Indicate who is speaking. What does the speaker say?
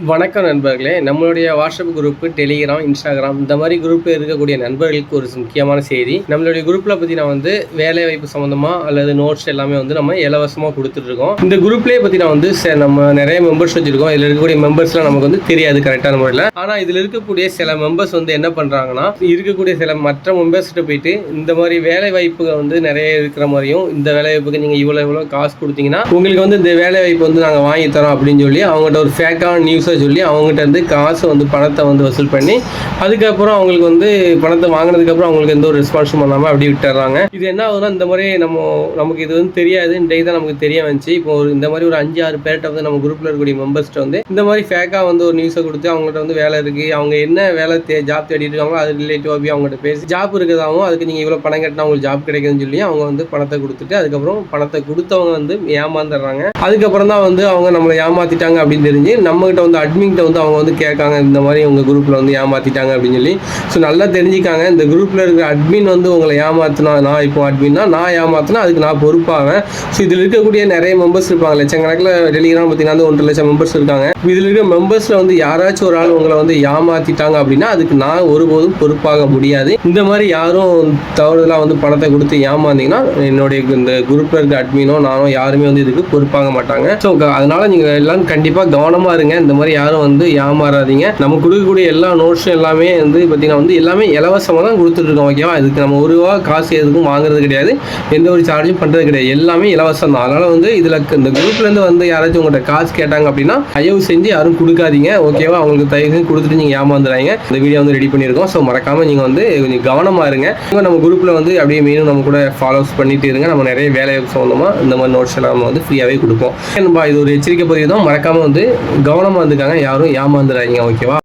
Speaker 1: வணக்கம் நண்பர்களே. நம்மளுடைய வாட்ஸ்அப் குரூப் டெலிகிராம் இன்ஸ்டாகிராம் இந்த மாதிரி குரூப்பில் இருக்கக்கூடிய நண்பர்களுக்கு ஒரு முக்கியமான செய்தி. நம்மளுடைய குரூப்பில் பார்த்தீங்கன்னா வந்து வேலை வாய்ப்பு சம்மந்தமாக அல்லது நோட்ஸ் எல்லாமே வந்து நம்ம இலவசமாக கொடுத்துட்ருக்கோம் இந்த குரூப்லேயே பார்த்தீங்கன்னா வந்து ச- நம்ம நிறைய மெம்பர்ஸ் வச்சுருக்கோம். இதில் இருக்கக்கூடிய மெம்பர்ஸ்லாம் நமக்கு வந்து தெரியாது கரெக்டான முறையில். ஆனால் இதில் இருக்கக்கூடிய சில மெம்பர்ஸ் வந்து என்ன பண்ணுறாங்கன்னா இருக்கக்கூடிய சில மற்ற மெம்பர்ஸ்கிட்ட போயிட்டு இந்த மாதிரி வேலை வாய்ப்புகள் வந்து நிறைய இருக்கிற மாதிரியும் இந்த வேலை வாய்ப்புக்கு நீங்கள் இவ்வளோ இவ்வளோ காசு கொடுத்தீங்கன்னா உங்களுக்கு வந்து இந்த வேலை வாய்ப்பு வந்து நாங்கள் வாங்கி தரோம் அப்படின்னு சொல்லி அவங்கள்ட்ட ஒரு ஃபேக்கான நியூஸ் சொல்லி அவங்ககிட்ட இருந்து காசு வந்து பணத்தை வந்து வசூல் பண்ணி அதுக்கப்புறம் அவங்களுக்கு வந்து பணத்தை வாங்கினதுக்கப்புறம் அவங்களுக்கு எந்த ஒரு ரெஸ்பான்ஸும் பண்ணாமல் அப்படி விட்டுறாங்க. இது என்ன ஆகுதுன்னா இந்த மாதிரி நம்ம நமக்கு இது வந்து தெரியாது. இன்றைக்கு தான் நமக்கு தெரிய வந்துச்சு. இப்போ ஒரு இந்த மாதிரி ஒரு அஞ்சு ஆறு பேர்கிட்ட வந்து நம்ம குரூப்பில் இருக்கக்கூடிய மெம்பர்ஸ்ட்டு வந்து இந்த மாதிரி ஃபேக்காக வந்து ஒரு நியூஸை கொடுத்து அவங்கள்ட்ட வந்து வேலை இருக்குது அவங்க என்ன வேலை தே ஜாப் தேடிட்டு இருக்காங்களோ அது ரிலேட்டிவாக போய் அவங்ககிட்ட பேசி ஜாப் இருக்கிறதாவும் அதுக்கு நீங்கள் இவ்வளோ பணம் கட்டினா உங்களுக்கு ஜாப் கிடைக்குதுன்னு சொல்லி அவங்க வந்து பணத்தை கொடுத்துட்டு அதுக்கப்புறம் பணத்தை கொடுத்தவங்க வந்து ஏமாந்துடுறாங்க. அதுக்கப்புறம் தான் வந்து அவங்க நம்மளை ஏமாத்திட்டாங்க அப்படின்னு தெரிஞ்சு நம்மகிட்ட வந்து அட்மின்கிட்ட வந்து அவங்க வந்து கேட்காங்க இந்த மாதிரி உங்கள் குரூப்பில் வந்து ஏமாற்றிட்டாங்க அப்படின்னு சொல்லி. ஸோ நல்லா தெரிஞ்சுக்காங்க. இந்த குரூப்பில் இருக்கிற அட்மின் வந்து உங்களை ஏமாற்றினா நான் இப்போ அட்மின்னா நான் ஏமாற்றினா அதுக்கு நான் பொறுப்பாவேன். ஸோ இதில் இருக்கக்கூடிய நிறைய மெம்பர்ஸ் இருப்பாங்க லட்சக்கணக்கில் டெலிகிராம் பார்த்தீங்கன்னா வந்து ஒன்றரை லட்சம் மெம்பர்ஸ் இருக்காங்க. இதில் இருக்கிற மெம்பர்ஸில் வந்து யாராச்சும் ஒரு ஆள் உங்களை வந்து ஏமாற்றிட்டாங்க அப்படின்னா அதுக்கு நான் ஒருபோதும் பொறுப்பாக முடியாது. இந்த மாதிரி யாரும் தவறுதலாக வந்து பணத்தை கொடுத்து ஏமாந்தீங்கன்னா என்னுடைய இந்த குரூப்பில் இருக்க அட்மினோ நானும் யாருமே வந்து இதுக்கு பொறுப்பாக மாட்டாங்க. ஸோ அதனால் நீங்கள் எல்லாம் கண்டிப்பாக கவனமாக இருங்க. இந்த மாதிரி யாரும் வந்து ஏமாறாதீங்க. நம்ம கொடுக்கக்கூடிய எல்லா நோட்ஸும் எல்லாமே வந்து பார்த்தீங்கன்னா வந்து எல்லாமே இலவசமாக தான் கொடுத்துட்டு இருக்கோம் ஓகேவா இதுக்கு நம்ம ஒரு ரூபா காசு எதுக்கும் வாங்குறது கிடையாது. எந்த ஒரு சார்ஜும் பண்ணுறது கிடையாது. எல்லாமே இலவசம் தான். அதனால் வந்து இதில் இந்த குரூப்லேருந்து வந்து யாராச்சும் உங்கள்கிட்ட காசு கேட்டாங்க அப்படின்னா தயவு செஞ்சு யாரும் கொடுக்காதீங்க ஓகேவா அவங்களுக்கு தயவு செஞ்சு கொடுத்துட்டு நீங்கள் ஏமாந்துறாங்க இந்த வீடியோ வந்து ரெடி பண்ணியிருக்கோம். ஸோ மறக்காமல் நீங்கள் வந்து கொஞ்சம் கவனமாக இருங்க. இப்போ நம்ம குரூப்பில் வந்து அப்படியே மீண்டும் நம்ம கூட ஃபாலோஸ் பண்ணிட்டு இருங்க. நம்ம நிறைய வேலை சம்மந்தமாக இந்த மாதிரி நோட்ஸ் எல்லாம் நம்ம வந்து ஃப்ரீயாகவே கொடுப்போம். இது ஒரு எச்சரிக்கை பதிவு தான். மறக்காமல் வந்து கவனமாக இருந்துக்காங்க யாரும் ஏமாந்துடாதீங்க ஓகேவா